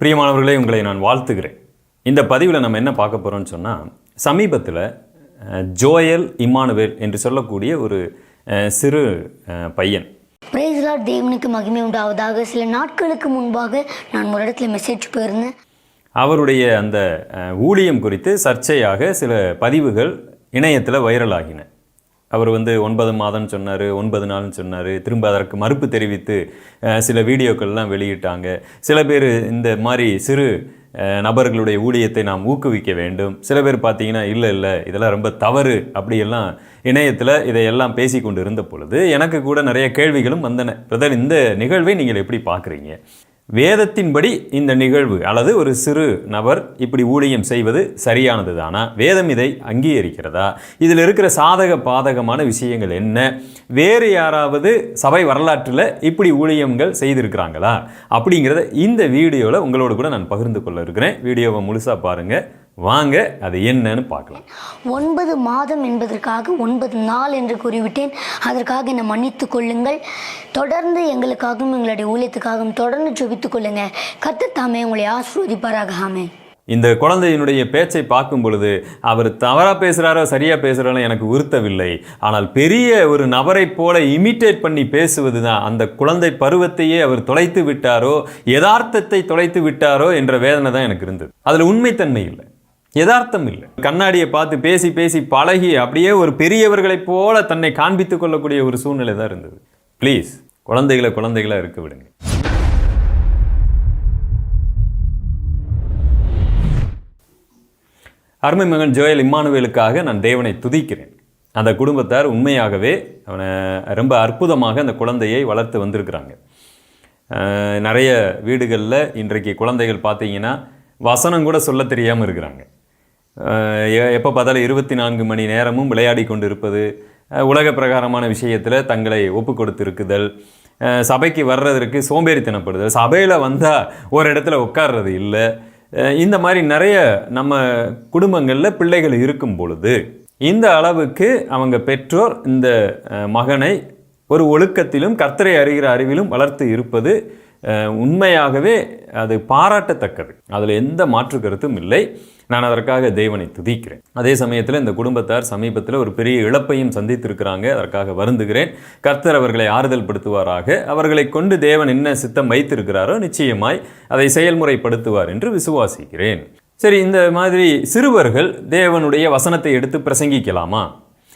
பிரியமானவர்களே உங்களை நான் வாழ்த்துகிறேன். இந்த பதிவில் நம்ம என்ன பார்க்க போகிறோம்னு சொன்னால் சமீபத்தில் ஜோயல் இமானுவேல் என்று சொல்லக்கூடிய ஒரு சிறு பையன். பிரேஸ்லாட் தேவனுக்கு மகிமை உண்டாவதாக. சில நாட்களுக்கு முன்பாக நான் ஒரு இடத்துல மெசேஜ் போயிருந்தேன். அவருடைய அந்த ஊழியம் குறித்து சர்ச்சையாக சில பதிவுகள் இணையத்தில் வைரலாகின. அவர் வந்து ஒன்பது மாதம்னு சொன்னார் ஒன்பது நாள்னு சொன்னார். திரும்ப அதற்கு மறுப்பு தெரிவித்து சில வீடியோக்கள்லாம் வெளியிட்டாங்க. சில பேர் இந்த மாதிரி சிறு நபர்களுடைய ஊழியத்தை நாம் ஊக்குவிக்க வேண்டும். சில பேர் பார்த்தீங்கன்னா இல்லை இல்லை இதெல்லாம் ரொம்ப தவறு அப்படியெல்லாம் இணையத்தில் இதையெல்லாம் பேசி கொண்டு இருந்த பொழுது எனக்கு கூட நிறைய கேள்விகளும் வந்தன. பிரதர் இந்த நிகழ்வை நீங்கள் எப்படி பார்க்குறீங்க? வேதத்தின்படி இந்த நிகழ்வு அல்லது ஒரு சிறு நபர் இப்படி ஊழியம் செய்வது சரியானது தானா வேதம் இதை அங்கீகரிக்கிறதா? இதில் இருக்கிற சாதக பாதகமான விஷயங்கள் என்ன? வேறு யாராவது சபை வரலாற்றில் இப்படி ஊழியங்கள் செய்திருக்கிறாங்களா? அப்படிங்கிறத இந்த வீடியோவில் உங்களோட கூட நான் பகிர்ந்து கொள்ள இருக்கிறேன். வீடியோவை முழுசாக பாருங்கள் வாங்க அது என்னன்னு பார்க்கலாம். ஒன்பது மாதம் என்பதற்காக ஒன்பது நாள் என்று கூறிவிட்டேன். அதற்காக என்னை மன்னித்துக் கொள்ளுங்கள். தொடர்ந்து எங்களுக்காகவும் எங்களுடைய ஊழியத்துக்காகவும் தொடர்ந்து ஜெபித்துக் கொள்ளுங்க. தாமே உங்களை ஆசீர்வதிப்பாராக. ஆமே இந்த குழந்தையினுடைய பேச்சை பார்க்கும் பொழுது அவர் தவறா பேசுறாரோ சரியா பேசுறாரோ எனக்கு உறுத்தவில்லை. ஆனால் பெரிய ஒரு நபரைப் போல இமிட்டேட் பண்ணி பேசுவது தான் அந்த குழந்தை பருவத்தையே அவர் தொலைத்து விட்டாரோ யதார்த்தத்தை தொலைத்து விட்டாரோ என்ற வேதனை தான் எனக்கு இருந்தது. அதுல உண்மைத்தன்மை இல்லை. யதார்த்தம் இல்லை கண்ணாடியை பார்த்து பேசி பேசி பழகி அப்படியே ஒரு பெரியவர்களைப் போல தன்னை காண்பித்துக் கொள்ளக்கூடிய ஒரு சூழ்நிலை தான் இருந்தது. ப்ளீஸ் குழந்தைகளை குழந்தைகளாக இருக்க விடுங்க. அருமை மகன் ஜோயல் இம்மானுவேலுக்காக நான் தேவனை துதிக்கிறேன். அந்த குடும்பத்தார் உண்மையாகவே அவனை ரொம்ப அற்புதமாக அந்த குழந்தையை வளர்த்து வந்திருக்கிறாங்க. நிறைய வீடுகளில் இன்றைக்கு குழந்தைகள் பார்த்தீங்கன்னா வசனம் கூட சொல்ல தெரியாமல் இருக்கிறாங்க. எப்போ பார்த்தாலும் இருபத்தி நான்கு மணி நேரமும் விளையாடி கொண்டிருப்பது உலக பிரகாரமான விஷயத்தில் தங்களை ஒப்பு கொடுத்திருக்குதல். சபைக்கு வர்றதற்கு சோம்பேறித்தனப்படுதல். சபையில் வந்தால் ஒரு இடத்துல உட்கார்றது இல்லை. இந்த மாதிரி நிறைய நம்ம குடும்பங்களில் பிள்ளைகள் இருக்கும் பொழுது இந்த அளவுக்கு அவங்க பெற்றோர் இந்த மகனை ஒரு ஒழுக்கத்திலும் கர்த்தரை அறிகிற அறிவிலும் வளர்த்து இருப்பது உண்மையாகவே அது பாராட்டத்தக்கது. அதில் எந்த மாற்று கருத்தும் இல்லை. நான் அதற்காக தேவனை துதிக்கிறேன். அதே சமயத்தில் இந்த குடும்பத்தார் சமீபத்தில் ஒரு பெரிய இழப்பையும் சந்தித்திருக்கிறாங்க. அதற்காக வருந்துகிறேன். கர்த்தர் அவர்களை ஆறுதல் படுத்துவாராக அவர்களை கொண்டு தேவன் என்ன சித்தம் வைத்திருக்கிறாரோ நிச்சயமாய் அதை செயல்முறைப்படுத்துவார் என்று விசுவாசிக்கிறேன். சரி இந்த மாதிரி சிறுவர்கள் தேவனுடைய வசனத்தை எடுத்து பிரசங்கிக்கலாமா?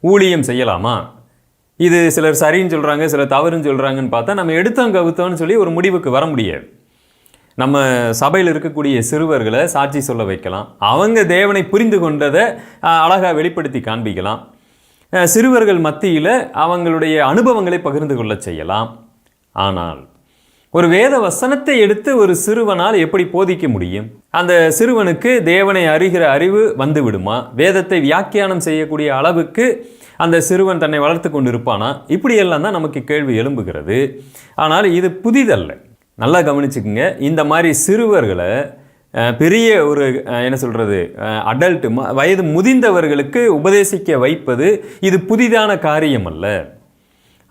ஊழியம் செய்யலாமா? இது சிலர் சரின்னு சொல்கிறாங்க சிலர் தவறுன்னு சொல்கிறாங்கன்னு பார்த்தா நம்ம எடுத்தோம் கவுத்தோம்னு சொல்லி ஒரு முடிவுக்கு வர முடியாது. நம்ம சபையில் இருக்கக்கூடிய சிறுவர்களை சாட்சி சொல்ல வைக்கலாம். அவங்க தேவனை புரிந்து கொண்டதை அழகாக வெளிப்படுத்தி காண்பிக்கலாம். சிறுவர்கள் மத்தியில் அவங்களுடைய அனுபவங்களை பகிர்ந்து கொள்ளச் செய்யலாம். ஆனால் ஒரு வேத வசனத்தை எடுத்து ஒரு சிறுவனால் எப்படி போதிக்க முடியும்? அந்த சிறுவனுக்கு தேவனை அறிகிற அறிவு வந்து விடுமா வேதத்தை வியாக்கியானம் செய்யக்கூடிய அளவுக்கு அந்த சிறுவன் தன்னை வளர்த்து கொண்டு இருப்பானா இப்படியெல்லாம் தான் நமக்கு கேள்வி எழும்புகிறது. ஆனால் இது புதிதல்ல. நல்லா கவனிச்சுக்கோங்க. இந்த மாதிரி சிறுவர்களை பெரிய ஒரு என்ன சொல்கிறது அடல்ட்டு வயது முதிர்ந்தவர்களுக்கு உபதேசிக்க வைப்பது இது புதிதான காரியம் அல்ல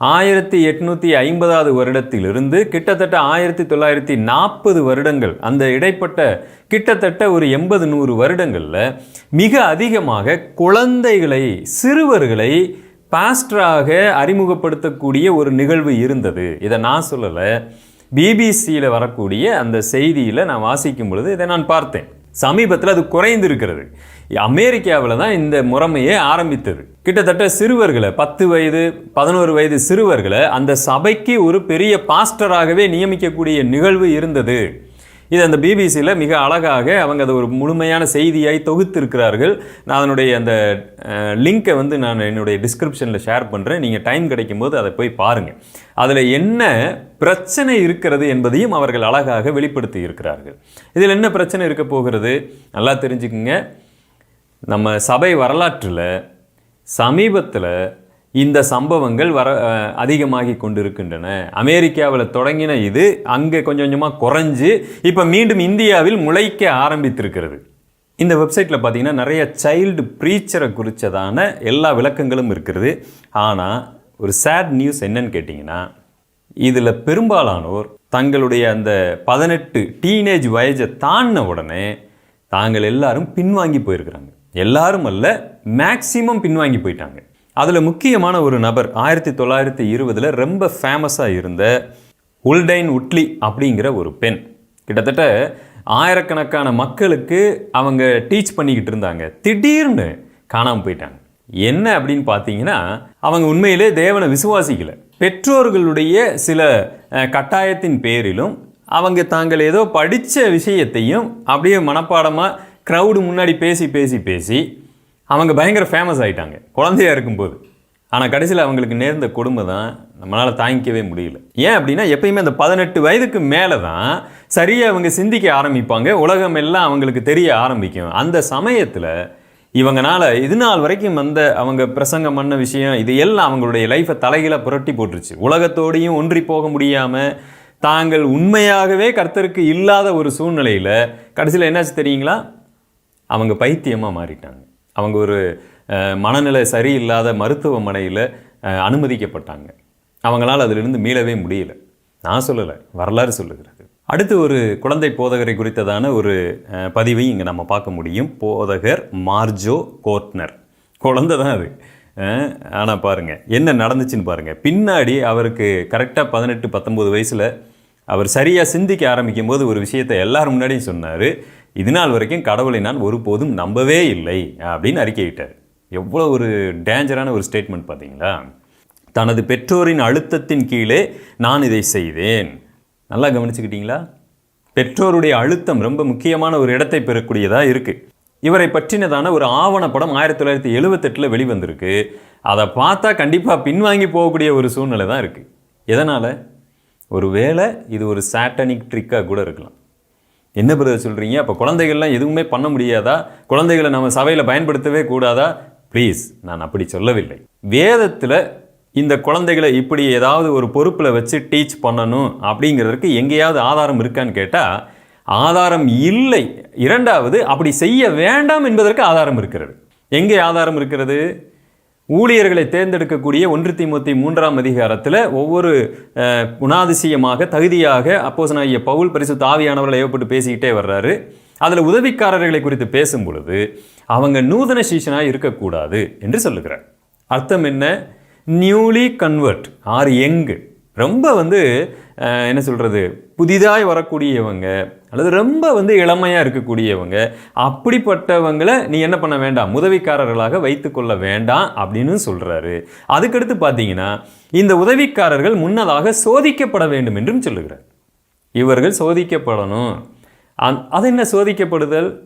ஆயிரத்தி எட்நூற்றி ஐம்பதாவது வருடத்திலிருந்து கிட்டத்தட்ட ஆயிரத்தி தொள்ளாயிரத்தி நாற்பது வருடங்கள். அந்த இடைப்பட்ட கிட்டத்தட்ட ஒரு எண்பது நூறு வருடங்களில் மிக அதிகமாக குழந்தைகளை சிறுவர்களை பாஸ்டராக அறிமுகப்படுத்தக்கூடிய ஒரு நிகழ்வு இருந்தது. இதை நான் சொல்லலை. பிபிசியில் வரக்கூடிய அந்த செய்தியில் நான் வாசிக்கும் பொழுது இதை நான் பார்த்தேன். சமீபத்தில் அது குறைந்திருக்கிறது. அமெரிக்காவில் தான் இந்த முறைமையே ஆரம்பித்தது. கிட்டத்தட்ட சிறுவர்களை பத்து வயது பதினோரு வயது சிறுவர்களை அந்த சபைக்கு ஒரு பெரிய பாஸ்டராகவே நியமிக்கக்கூடிய நிகழ்வு இருந்தது. இது அந்த பிபிசியில் மிக அழகாக அவங்க அதை ஒரு முழுமையான செய்தியாய் தொகுத்திருக்கிறார்கள். நான் அதனுடைய அந்த லிங்கை வந்து நான் என்னுடைய டிஸ்கிரிப்ஷனில் ஷேர் பண்ணுறேன் நீங்கள் டைம் கிடைக்கும்போது அதை போய் பாருங்கள் அதில் என்ன பிரச்சனை இருக்கிறது என்பதையும் அவர்கள் அழகாக வெளிப்படுத்தி இருக்கிறார்கள். இதில் என்ன பிரச்சனை இருக்க போகிறது? நல்லா தெரிஞ்சுக்குங்க. நம்ம சபை வரலாற்றில் சமீபத்தில் இந்த சம்பவங்கள் வர அதிகமாகி கொண்டிருக்கின்றன. அமெரிக்காவில் தொடங்கின இது அங்கே கொஞ்சம் கொஞ்சமாக குறைஞ்சு இப்போ மீண்டும் இந்தியாவில் முளைக்க ஆரம்பித்திருக்கிறது. இந்த வெப்சைட்டில் பார்த்தீங்கன்னா நிறைய சைல்டு ப்ரீச்சரை குறித்ததான எல்லா விளக்கங்களும் இருக்கிறது. ஆனால் ஒரு சேட் நியூஸ் என்னன்னு கேட்டிங்கன்னா இதில் பெரும்பாலானோர் தங்களுடைய அந்த பதினெட்டு டீனேஜ் வயசை தாண்டின உடனே தாங்கள் எல்லாரும் பின்வாங்கி போயிருக்கிறாங்க. எல்லாரும் அல்ல மேக்சிமம் பின்வாங்கி போயிட்டாங்க. அதில் முக்கியமான ஒரு நபர் ஆயிரத்தி தொள்ளாயிரத்தி இருபதில் ரொம்ப ஃபேமஸாக இருந்த உல்டைன் உட்லி அப்படிங்கிற ஒரு பெண். கிட்டத்தட்ட ஆயிரக்கணக்கான மக்களுக்கு அவங்க டீச் பண்ணிக்கிட்டு இருந்தாங்க. திடீர்னு காணாமல் போயிட்டாங்க. என்ன அப்படின்னு பார்த்தீங்கன்னா அவங்க உண்மையிலே தேவனை விசுவாசிக்கல. பெற்றோர்களுடைய சில கட்டாயத்தின் பேரிலும் அவங்க தாங்கள் ஏதோ படித்த விஷயத்தையும் அப்படியே மனப்பாடமாக க்ரௌடு முன்னாடி பேசி பேசி பேசி அவங்க பயங்கர ஃபேமஸ் ஆகிட்டாங்க குழந்தையா இருக்கும்போது. ஆனால் கடைசியில் அவங்களுக்கு நேர்ந்த கொடுமை தான் நம்மளால் தாங்கிக்கவே முடியல. ஏன் அப்படின்னா எப்பயுமே அந்த பதினெட்டு வயதுக்கு மேலே தான் சரியாக அவங்க சிந்திக்க ஆரம்பிப்பாங்க. உலகம் எல்லாம் அவங்களுக்கு தெரிய ஆரம்பிக்கும். அந்த சமயத்தில் இவங்கனால் இது நாள் வரைக்கும் வந்த அவங்க பிரசங்கம் பண்ண விஷயம் இது எல்லாம் அவங்களுடைய லைஃப்பை தலைகீழ புரட்டி போட்டுருச்சு. உலகத்தோடையும் ஒன்றி போக முடியாமல் தாங்கள் உண்மையாகவே கர்த்தருக்கு இல்லாத ஒரு சூழ்நிலையில் கடைசியில் என்னாச்சு தெரியுங்களா? அவங்க பைத்தியமாக மாறிட்டாங்க. அவங்க ஒரு மனநிலை சரியில்லாத மருத்துவமனையில் அனுமதிக்கப்பட்டாங்க. அவங்களால் அதிலிருந்து மீளவே முடியல. நான் சொல்லலை வரலாறு சொல்லுகிறது. அடுத்து ஒரு குழந்தை போதகரை குறித்ததான ஒரு பதிவையும் பதிவை இங்கே நம்ம பார்க்க முடியும். போதகர் மார்ஜோ கோட்னர். குழந்தை தான் அது. ஆனால் பாருங்கள் என்ன நடந்துச்சுன்னு பாருங்கள் பின்னாடி அவருக்கு கரெக்டாக பதினெட்டு பத்தொம்போது வயசில் அவர் சரியாக சிந்திக்க ஆரம்பிக்கும் போது ஒரு விஷயத்தை எல்லாரும் முன்னாடியும் சொன்னார் இது நாள் வரைக்கும் கடவுளை நான் ஒருபோதும் நம்பவே இல்லை அப்படின்னு அறிக்கையிட்டார். எவ்வளோ ஒரு டேஞ்சரான ஒரு ஸ்டேட்மெண்ட் பார்த்தீங்களா? தனது பெற்றோரின் அழுத்தத்தின் கீழே நான் இதை செய்தேன். நல்லா கவனிச்சுக்கிட்டீங்களா? பெற்றோருடைய அழுத்தம் ரொம்ப முக்கியமான ஒரு இடத்தை பெறக்கூடியதாக இருக்குது இவரை பற்றினதான ஒரு ஆவணப்படம் ஆயிரத்தி தொள்ளாயிரத்தி எழுபத்தெட்டில் வெளிவந்திருக்கு. அதை பார்த்தா கண்டிப்பாக பின்வாங்கி போகக்கூடிய ஒரு சூழ்நிலை தான் இருக்குது எதனால்? ஒருவேளை இது ஒரு சாட்டனிக் ட்ரிக்காக கூட இருக்கலாம். என்ன பிரதர் சொல்கிறீங்க அப்போ குழந்தைகள்லாம் எதுவுமே பண்ண முடியாதா? குழந்தைகளை நம்ம சபையில் பயன்படுத்தவே கூடாதா? ப்ளீஸ் நான் அப்படி சொல்லவில்லை. வேதத்தில் இந்த குழந்தைகளை இப்படி ஏதாவது ஒரு பொறுப்பில் வச்சு டீச் பண்ணணும் அப்படிங்கிறதுக்கு எங்கேயாவது ஆதாரம் இருக்கான்னு கேட்டால் ஆதாரம் இல்லை. இரண்டாவது அப்படி செய்ய வேண்டாம் என்பதற்கு ஆதாரம் இருக்கிறது. எங்கே ஆதாரம் இருக்கிறது? ஊழியர்களை தேர்ந்தெடுக்கக்கூடிய ஒன்று திமுத்தி மூன்றாம் அதிகாரத்தில் ஒவ்வொரு குணாதிசயமாக தகுதியாக அப்போசனாகிய பவுல் பரிசு தாவியானவர்கள் ஏவப்பட்டு பேசிக்கிட்டே வர்றாரு. அதில் உதவிக்காரர்களை குறித்து பேசும் பொழுது அவங்க நூதன சீஷனாக இருக்கக்கூடாது என்று சொல்லுகிறார். அர்த்தம் என்ன? நியூலி கன்வெர்ட் ஆர் யங்கு ரொம்ப வந்து என்ன சொல்கிறது புதிதாய் வரக்கூடியவங்க அல்லது ரொம்ப வந்து இளமையாக இருக்கக்கூடியவங்க அப்படிப்பட்டவங்களை நீ என்ன பண்ண வேண்டாம் உதவிக்காரர்களாக வைத்துக்கொள்ள வேண்டாம் அப்படின்னு சொல்கிறாரு அதுக்கடுத்து பார்த்தீங்கன்னா இந்த உதவிக்காரர்கள் முன்னதாக சோதிக்கப்பட வேண்டும் என்றும் சொல்லுகிறார். இவர்கள் சோதிக்கப்படணும். அந்- அது என்ன சோதிக்கப்படுதல்?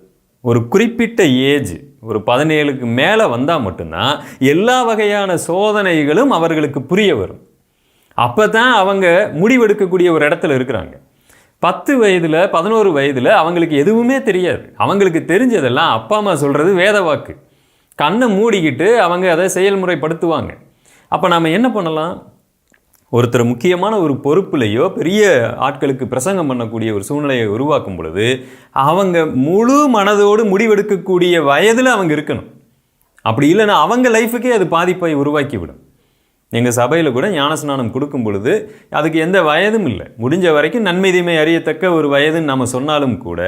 ஒரு குறிப்பிட்ட ஏஜ் ஒரு பதினேழுக்கு மேலே வந்தால் மட்டும்தான் எல்லா வகையான சோதனைகளும் அவர்களுக்கு புரிய வரும். அப்போ தான் அவங்க முடிவெடுக்கக்கூடிய ஒரு இடத்துல இருக்கிறாங்க. பத்து வயதில் பதினோரு வயதில் அவங்களுக்கு எதுவுமே தெரியாது. அவங்களுக்கு தெரிஞ்சதெல்லாம் அப்பா அம்மா சொல்கிறது வேத வாக்கு. கண்ணை மூடிக்கிட்டு அவங்க அதை செயல்முறைப்படுத்துவாங்க. அப்போ நாம் என்ன பண்ணலாம்? ஒருத்தர் முக்கியமான ஒரு பொறுப்புலையோ பெரிய ஆட்களுக்கு பிரசங்கம் பண்ணக்கூடிய ஒரு சூழ்நிலையை உருவாக்கும் பொழுது அவங்க முழு மனதோடு முடிவெடுக்கக்கூடிய வயதில் அவங்க இருக்கணும். அப்படி இல்லைன்னா அவங்க லைஃபுக்கே அது பாதிப்பை உருவாக்கி விடும் எங்கள் சபையில் கூட ஞானஸ்நானம் கொடுக்கும் பொழுது அதுக்கு எந்த வயதும் இல்லை. முடிஞ்ச வரைக்கும் நன்மை தீமை அறியத்தக்க ஒரு வயதுன்னு நம்ம சொன்னாலும் கூட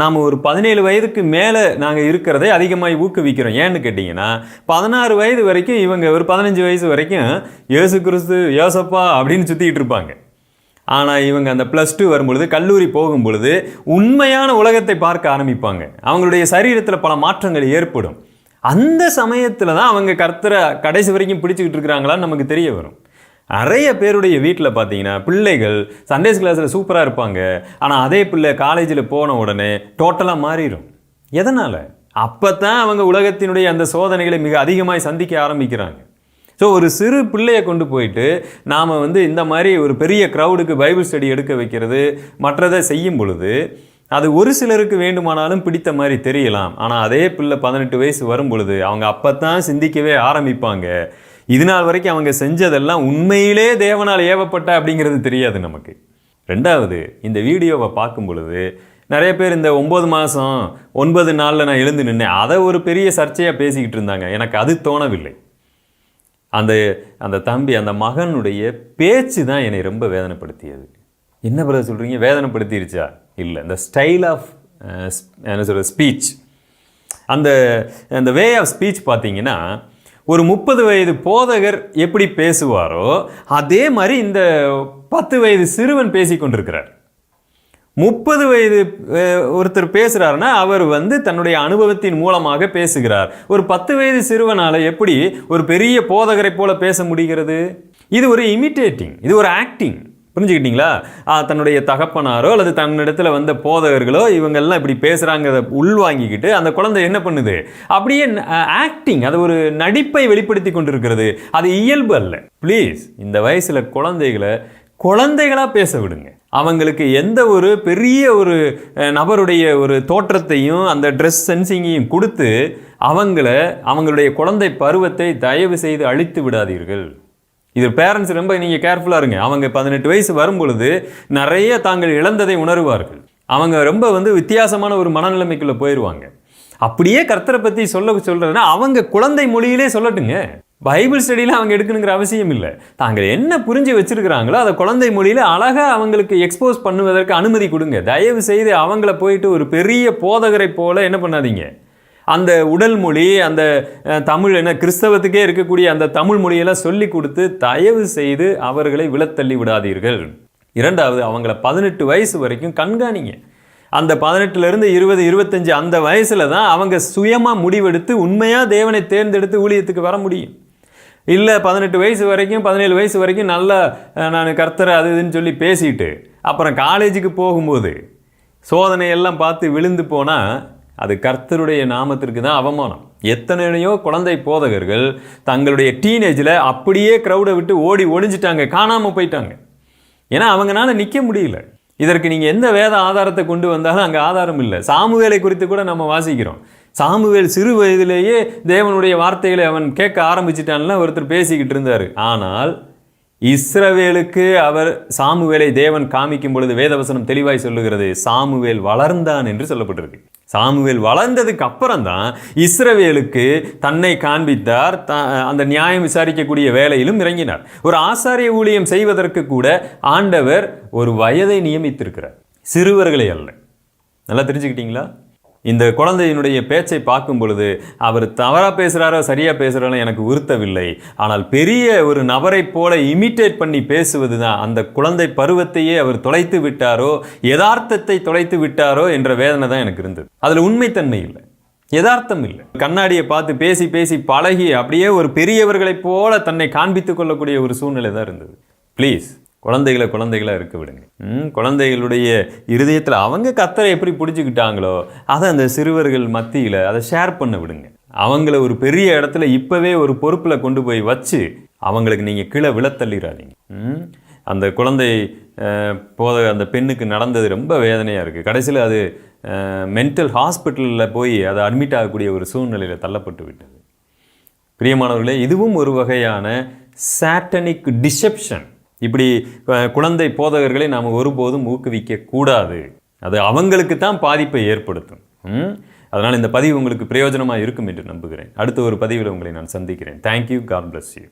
நாம் ஒரு பதினேழு வயதுக்கு மேலே நாங்கள் இருக்கிறதை அதிகமாக ஊக்குவிக்கிறோம். ஏன்னு கேட்டிங்கன்னா பதினாறு வயது வரைக்கும் இவங்க ஒரு பதினஞ்சு வயசு வரைக்கும் ஏசு கிறிஸ்து யோசப்பா அப்படின்னு சுற்றிக்கிட்டு இருப்பாங்க. ஆனால் இவங்க அந்த ப்ளஸ் டூ வரும்பொழுது கல்லூரி போகும் பொழுது உண்மையான உலகத்தை பார்க்க ஆரம்பிப்பாங்க. அவங்களுடைய சரீரத்தில் பல மாற்றங்கள் ஏற்படும். அந்த சமயத்தில் தான் அவங்க கர்த்தரை கடைசி வரைக்கும் பிடிச்சிக்கிட்டு இருக்கிறாங்களான்னு நமக்கு தெரிய வரும். நிறைய பேருடைய வீட்டில் பார்த்தீங்கன்னா பிள்ளைகள் சண்டேஸ் கிளாஸில் சூப்பராக இருப்பாங்க. ஆனால் அதே பிள்ளை காலேஜில் போன உடனே டோட்டலாக மாறிடும் எதனால்? அப்போ தான் அவங்க உலகத்தினுடைய அந்த சோதனைகளை மிக அதிகமாக சந்திக்க ஆரம்பிக்கிறாங்க. ஸோ ஒரு சிறு பிள்ளையை கொண்டு போயிட்டு நாம் வந்து இந்த மாதிரி ஒரு பெரிய க்ரௌடுக்கு பைபிள் ஸ்டடி எடுக்க வைக்கிறது மற்றதை செய்யும் பொழுது அது ஒரு சிலருக்கு வேண்டுமானாலும் பிடித்த மாதிரி தெரியலாம். ஆனால் அதே பிள்ளை பதினெட்டு வயசு வரும் பொழுது அவங்க அப்போ தான் சிந்திக்கவே ஆரம்பிப்பாங்க. இது நாள் வரைக்கும் அவங்க செஞ்சதெல்லாம் உண்மையிலே தேவனால் ஏவப்பட்ட அப்படிங்கிறது தெரியாது நமக்கு. ரெண்டாவது இந்த வீடியோவை பார்க்கும் பொழுது நிறைய பேர் இந்த ஒம்பது மாதம் ஒன்பது நாளில் நான் எழுந்து நின்னேன். அதை ஒரு பெரிய சர்ச்சையாக பேசிக்கிட்டு இருந்தாங்க. எனக்கு அது தோணவில்லை. அந்த அந்த தம்பி அந்த மகனுடைய பேச்சு தான் என்னை ரொம்ப வேதனைப்படுத்தியது. என்ன பிறகு சொல்கிறீங்க வேதனைப்படுத்திருச்சா? இல்லை. இந்த ஸ்டைல் ஆஃப் என்ன சொல்கிறது ஸ்பீச் அந்த அந்த வே ஆஃப் ஸ்பீச் பார்த்தீங்கன்னா ஒரு முப்பது வயது போதகர் எப்படி பேசுவாரோ அதே மாதிரி இந்த பத்து வயது சிறுவன் பேசி கொண்டிருக்கிறார். முப்பது வயது ஒருத்தர் பேசுகிறாருன்னா அவர் வந்து தன்னுடைய அனுபவத்தின் மூலமாக பேசுகிறார். ஒரு பத்து வயது சிறுவனால எப்படி ஒரு பெரிய போதகரை போல பேச முடிகிறது? இது ஒரு இமிட்டேட்டிங் இது ஒரு ஆக்டிங் புரிஞ்சுக்கிட்டீங்களா? தன்னுடைய தகப்பனாரோ அல்லது தன்னிடத்தில் வந்த போதகர்களோ இவங்கெல்லாம் இப்படி பேசுகிறாங்கிறத உள்வாங்கிக்கிட்டு அந்த குழந்தை என்ன பண்ணுது? அப்படியே ஆக்டிங் அது ஒரு நடிப்பை வெளிப்படுத்தி கொண்டிருக்கிறது. அது இயல்பு அல்ல. ப்ளீஸ் இந்த வயசில் குழந்தைகளை குழந்தைகளாக பேச விடுங்க. அவங்களுக்கு எந்த ஒரு பெரிய ஒரு நபருடைய ஒரு தோற்றத்தையும் அந்த ட்ரெஸ் சென்சிங்கையும் கொடுத்து அவங்கள அவங்களுடைய குழந்தை பருவத்தை தயவு செய்து அழித்து விடாதீர்கள். இது பேரண்ட்ஸ் ரொம்ப நீங்கள் கேர்ஃபுல்லாக இருங்க. அவங்க பதினெட்டு வயசு வரும் பொழுது நிறைய தாங்கள் இழந்ததை உணர்வார்கள். அவங்க ரொம்ப வந்து வித்தியாசமான ஒரு மனநிலைமைக்குள்ளே போயிடுவாங்க அப்படியே கர்த்தரை பற்றி சொல்ல சொல்கிறதுனா அவங்க குழந்தை மொழியிலே சொல்லட்டுங்க. பைபிள் ஸ்டடியில் அவங்க எடுக்கணுங்கிற அவசியம் இல்லை. தாங்கள் என்ன புரிஞ்சு வச்சுருக்கிறாங்களோ அதை குழந்தை மொழியில் அழகாக அவங்களுக்கு எக்ஸ்போஸ் பண்ணுவதற்கு அனுமதி கொடுங்க. தயவு செய்து அவங்கள போயிட்டு ஒரு பெரிய போதகரை போல என்ன பண்ணாதீங்க. அந்த உடல் மொழி அந்த தமிழ் என்ன கிறிஸ்தவத்துக்கே இருக்கக்கூடிய அந்த தமிழ் மொழியெல்லாம் சொல்லி கொடுத்து தயவு செய்து அவர்களை விழத்தள்ளி விடாதீர்கள். இரண்டாவது அவங்கள பதினெட்டு வயசு வரைக்கும் கண்காணிங்க. அந்த பதினெட்டுலேருந்து இருபது இருபத்தஞ்சு அந்த வயசில் தான் அவங்க சுயமாக முடிவெடுத்து உண்மையாக தேவனை தேர்ந்தெடுத்து ஊழியத்துக்கு வர முடியும். இல்லை பதினெட்டு வயசு வரைக்கும் பதினேழு வயசு வரைக்கும் நல்லா நான் கர்த்தரை அது இதுன்னு சொல்லி பேசிட்டு அப்புறம் காலேஜுக்கு போகும்போது சோதனை எல்லாம் பார்த்து விழுந்து போனால் அது கர்த்தருடைய நாமத்திற்கு தான் அவமானம். எத்தனையோ குழந்தை போதகர்கள் தங்களுடைய டீனேஜில் அப்படியே க்ரௌடை விட்டு ஓடி ஒழிஞ்சிட்டாங்க காணாமல் போயிட்டாங்க. ஏன்னா அவங்களால நிற்க முடியல. இதற்கு நீங்கள் எந்த வேத ஆதாரத்தை கொண்டு வந்தாலும் அங்கே ஆதாரம் இல்லை. சாமுவேலை குறித்து கூட நம்ம வாசிக்கிறோம். சாமுவேல் சிறு வயதிலேயே தேவனுடைய வார்த்தைகளை அவன் கேட்க ஆரம்பிச்சிட்டான்ல ஒருத்தர் பேசிக்கிட்டு இருந்தார். ஆனால் இஸ்ரவேலுக்கு அவர் சாமுவேலை தேவன் காமிக்கும் பொழுது வேதவசனம் தெளிவாய் சொல்லுகிறது சாமுவேல் வளர்ந்தான் என்று சொல்லப்பட்டிருக்கு. சாமுவேல் வளர்ந்ததுக்கு அப்புறம் தான் இஸ்ரவேலுக்கு தன்னை காண்பித்தார். த- அந்த நியாயம் விசாரிக்கக்கூடிய வேலையிலும் இறங்கினார். ஒரு ஆசாரிய ஊழியம் செய்வதற்கு கூட ஆண்டவர் ஒரு வயதை நியமித்திருக்கிறார். சிறுவர்களை அல்ல. நல்லா தெரிஞ்சுக்கிட்டீங்களா? இந்த குழந்தையினுடைய பேச்சை பார்க்கும் பொழுது அவர் தவறாக பேசுகிறாரோ சரியாக பேசுகிறாரோ எனக்கு உறுத்தவில்லை. ஆனால் பெரிய ஒரு நபரைப் போல இமிட்டேட் பண்ணி பேசுவது தான் அந்த குழந்தை பருவத்தையே அவர் தொலைத்து விட்டாரோ யதார்த்தத்தை தொலைத்து விட்டாரோ என்ற வேதனை தான் எனக்கு இருந்தது. அதில் உண்மைத்தன்மை இல்லை. யதார்த்தம் இல்லை. கண்ணாடியை பார்த்து பேசி பேசி பழகி அப்படியே ஒரு பெரியவர்களைப் போல தன்னை காண்பித்துக் கொள்ளக்கூடிய ஒரு சூழ்நிலை தான் இருந்தது. ப்ளீஸ் குழந்தைகளை குழந்தைகளாக இருக்க விடுங்க. குழந்தைகளுடைய இருதயத்தில் அவங்க கத்தரை எப்படி பிடிச்சிக்கிட்டாங்களோ அதை அந்த சிறுவர்கள் மத்தியில் அதை ஷேர் பண்ண விடுங்க. அவங்கள ஒரு பெரிய இடத்துல இப்போவே ஒரு பொறுப்பில் கொண்டு போய் வச்சு அவங்களுக்கு நீங்கள் கீழே விழத்தள்ளிடாதீங்க அந்த குழந்தை போத அந்த பெண்ணுக்கு நடந்தது ரொம்ப வேதனையாக இருக்குது கடைசியில் அது மென்டல் ஹாஸ்பிட்டலில் போய் அதை அட்மிட் ஆகக்கூடிய ஒரு சூழ்நிலையில் தள்ளப்பட்டு விட்டது. பிரியமானவர்களே இதுவும் ஒரு வகையான சாட்டனிக் டிசெப்ஷன் இப்படி குழந்தை போதகர்களை நாம் ஒருபோதும் ஊக்குவிக்க கூடாது. அது அவங்களுக்கு தான் பாதிப்பை ஏற்படுத்தும். ம்? அதனால் இந்த பதிவு உங்களுக்கு பிரயோஜனமாக இருக்கும் என்று நம்புகிறேன். அடுத்த ஒரு பதிவில் உங்களை நான் சந்திக்கிறேன். Thank you God bless you